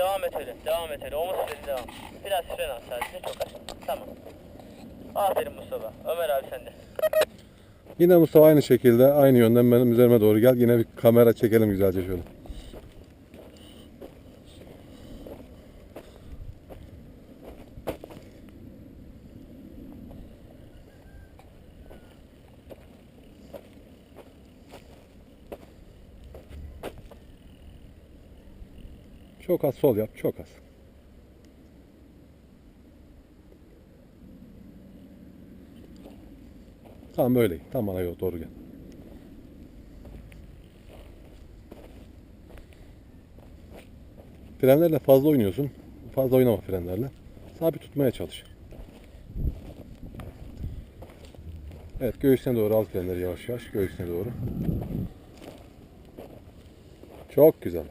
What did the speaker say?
devam et öyle. Devam et öyle. Omuz freni devam. Biraz fren al sadece çok az. Tamam. Aferin Mustafa. Ömer abi sende. Yine Mustafa aynı şekilde aynı yönden benim üzerime doğru gel. Yine bir kamera çekelim güzelce şöyle. Çok az sol yap, çok az. Tam böyle. Tam bana yol doğru gel. Frenlerle fazla oynuyorsun. Fazla oynama frenlerle. Sabit tutmaya çalış. Evet göğsüne doğru al frenleri yavaş yavaş. Göğsüne doğru. Çok güzel.